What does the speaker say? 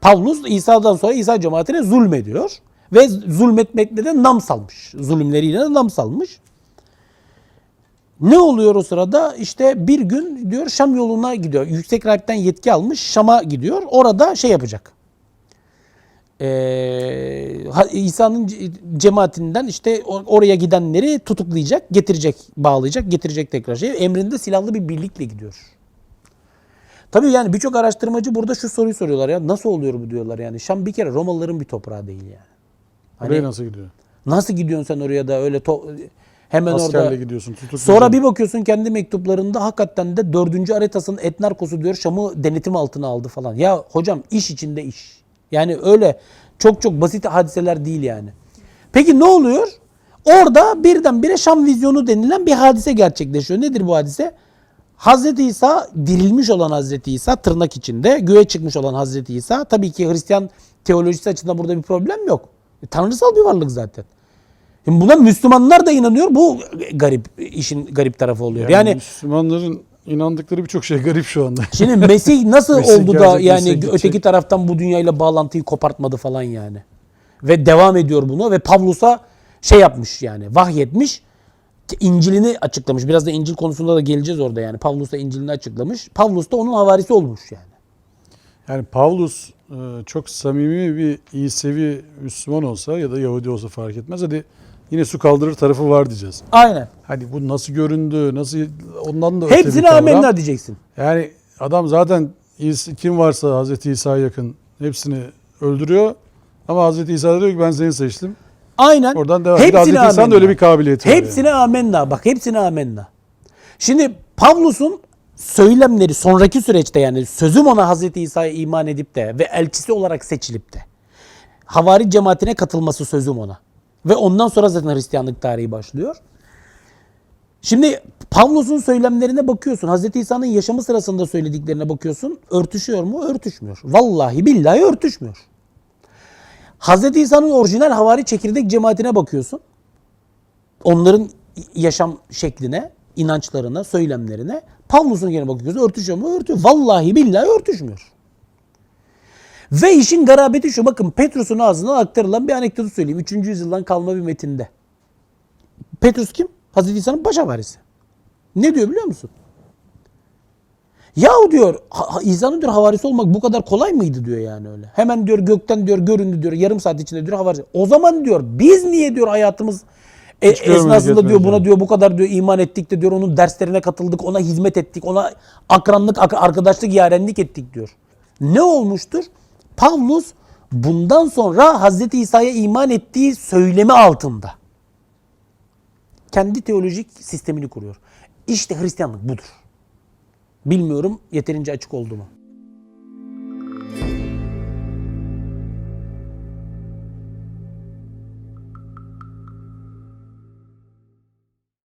Pavlus İsa'dan sonra İsa cemaatine zulmediyor. Ve zulmetmekle de nam salmış. Zulümleriyle de nam salmış. Ne oluyor o sırada? İşte bir gün diyor Şam yoluna gidiyor. Yüksek rahipten yetki almış. Şam'a gidiyor. Orada şey yapacak. Ee, İsa'nın ce- cemaatinden işte or- oraya gidenleri tutuklayacak, getirecek, bağlayacak, getirecek tekrar şey. Emrinde silahlı bir birlikle gidiyor. Tabii yani birçok araştırmacı burada şu soruyu soruyorlar ya nasıl oluyor bu diyorlar yani. Şam bir kere Romalıların bir toprağı değil yani. Hani Oraya nasıl gidiyor? Nasıl gidiyorsun sen oraya da öyle hemen Askerle orada. gidiyorsun. Sonra bir bakıyorsun kendi mektuplarında hakikaten de dördüncü Aretas'ın etnarkosu diyor Şam'ı denetim altına aldı falan. Ya hocam iş içinde iş. Yani öyle çok çok basit hadiseler değil yani. Peki ne oluyor? Orada birdenbire Şam vizyonu denilen bir hadise gerçekleşiyor. Nedir bu hadise? Hazreti İsa dirilmiş olan Hazreti İsa tırnak içinde göğe çıkmış olan Hazreti İsa tabii ki Hristiyan teolojisi açısından burada bir problem yok. E, Tanrısal bir varlık zaten. Şimdi buna Müslümanlar da inanıyor. Bu garip işin garip tarafı oluyor. Yani, Yani, Müslümanların inandıkları birçok şey garip şu anda. şimdi Mesih nasıl Mesih oldu da gelecek, yani Mesih gidecek. öteki taraftan bu dünyayla bağlantıyı kopartmadı falan yani. Ve devam ediyor bunu ve Pavlus'a şey yapmış yani vahyetmiş. İncil'ini açıklamış. Biraz da İncil konusunda da geleceğiz orada yani. Pavlus da İncil'ini açıklamış. Pavlus da onun havarisi olmuş yani. Yani Pavlus e, çok samimi bir İsevi Müslüman olsa ya da Yahudi olsa fark etmez. Hadi yine su kaldırır tarafı var diyeceğiz. Aynen. Hadi bu nasıl göründü, nasıl ondan da Hepsine amenna diyeceksin. Yani adam zaten kim varsa Hazreti İsa'ya yakın hepsini öldürüyor. Ama Hazreti İsa diyor ki ben seni seçtim. Aynen. Oradan devam. Hepsine Hazreti İsa'nın öyle bir kabiliyeti var. Hepsine amenna. Bak hepsine amenna. Şimdi Pavlus'un söylemleri sonraki süreçte yani sözüm ona Hazreti İsa'ya iman edip de ve elçisi olarak seçilip de havari cemaatine katılması sözüm ona. Ve ondan sonra zaten Hristiyanlık tarihi başlıyor. Şimdi Pavlus'un söylemlerine bakıyorsun. Hazreti İsa'nın yaşamı sırasında söylediklerine bakıyorsun. Örtüşüyor mu? Örtüşmüyor. Vallahi billahi örtüşmüyor. Hazreti İsa'nın orijinal havari çekirdek cemaatine bakıyorsun. Onların yaşam şekline, inançlarına, söylemlerine. Pavlus'un yerine bakıyorsun. Örtüşüyor mu? Örtüyor. Vallahi billahi örtüşmüyor. Ve işin garabeti şu. Bakın Petrus'un ağzından aktarılan bir anekdotu söyleyeyim. 3. yüzyıldan kalma bir metinde. Petrus kim? Hazreti İsa'nın baş havarisi. Ne diyor biliyor musun? Yahu diyor İsa'nın diyor havarisi olmak bu kadar kolay mıydı diyor yani öyle. Hemen diyor gökten diyor göründü diyor yarım saat içinde diyor havarisi. O zaman diyor biz niye diyor hayatımız e, esnasında diyor buna diyor bu kadar diyor iman ettik de diyor onun derslerine katıldık ona hizmet ettik ona akranlık ak- arkadaşlık yarenlik ettik diyor. Ne olmuştur? Pavlus bundan sonra Hazreti İsa'ya iman ettiği söylemi altında kendi teolojik sistemini kuruyor. İşte Hristiyanlık budur. Bilmiyorum yeterince açık oldu mu?